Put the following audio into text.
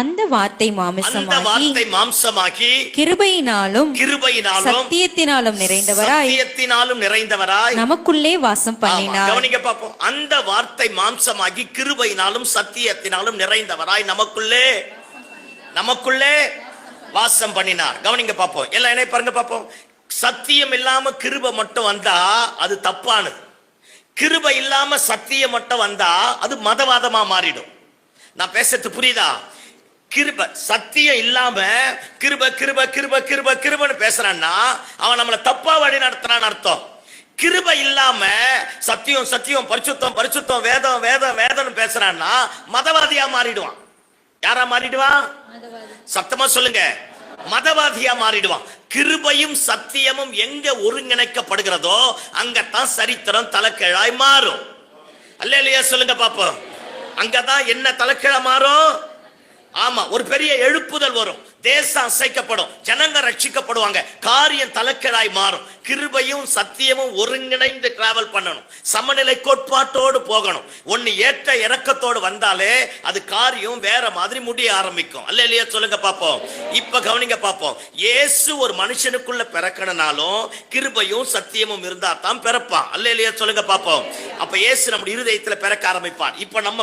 அந்த வார்த்தை மாமிசமாகி மாம்சமாகி கிருபையினாலும் கிருபையினாலும் சத்தியத்தினாலும் நிறைந்தவராய் சத்தியத்தினாலும் நிறைந்தவராய். நமக்குள்ளே வாசம் பண்ணினார். கவனிங்க பாப்போம் அந்த வார்த்தை மாம்சமாகி கிருபையினாலும் சத்தியத்தினாலும் நிறைந்தவராய் நமக்குள்ளே நமக்குள்ளே வாசம் பண்ணினார். கவனிங்க பாப்போம் எல்லாம் என்ன பாருங்க பாப்போம் சத்தியம் இல்லாம கிருபை மட்டும் வந்தா அது தப்பானது. கிருபை இல்லாம சத்தியம் மட்டும் வந்தா அது மதவாதமா மாறிடும். நான் பேசுறது புரியுதா? கிருப சத்தியம் இல்லாம கிருப கிருப கிருப கிருப கிருபன்னு பேசுறான்னா அவன் நம்மளை தப்பா வழி நடத்துறான்னு அர்த்தம். கிருப இல்லாம சத்தியம் சத்தியம் பரிசுத்தம் பரிசுத்தம் வேதம் வேதம் வேதம்னு பேசுறான்னா மதவாதியா மாறிடுவான். யாரா மாறிடுவான் சத்தமா சொல்லுங்க. மதவாதியா மாறிடுவான். கிருபையும் சத்தியமும் எங்க ஒருங்கிணைக்கப்படுகிறதோ அங்கத்தான் சரித்திரம் தலைக்கீழாய் மாறும். அல்லையா சொல்லுங்க பாப்போம். அங்கதான் என்ன தலைக்கீழ மாறும்? ஆமா ஒரு பெரிய எழுப்புதல் வரும். தேசம் அசைக்கப்படும். ஜனங்க ரட்சிக்கப்படுவாங்க. காரியம் தலைக்கராய் மாறும். கிருபையும் சத்தியமும் ஒருங்கிணைந்து டிராவல் பண்ணணும். சமநிலை கோட்பாட்டோடு போகணும். ஒன்னு ஏற்ற இறக்கத்தோடு வந்தாலே அது காரியம் வேற மாதிரி முடிய ஆரம்பிக்கும். அல்ல இல்லையா சொல்லுங்க பாப்போம் இப்ப கவனிங்க பாப்போம் இயேசு ஒரு மனுஷனுக்குள்ள பிறக்கணும்னாலும் கிருபையும் சத்தியமும் இருந்தா தான் பிறப்பான். அல்ல இல்லையா சொல்லுங்க பாப்போம் அப்ப இயேசு நம்முடைய இருதயத்துல பிறக்க ஆரம்பிப்பான் இப்ப நம்ம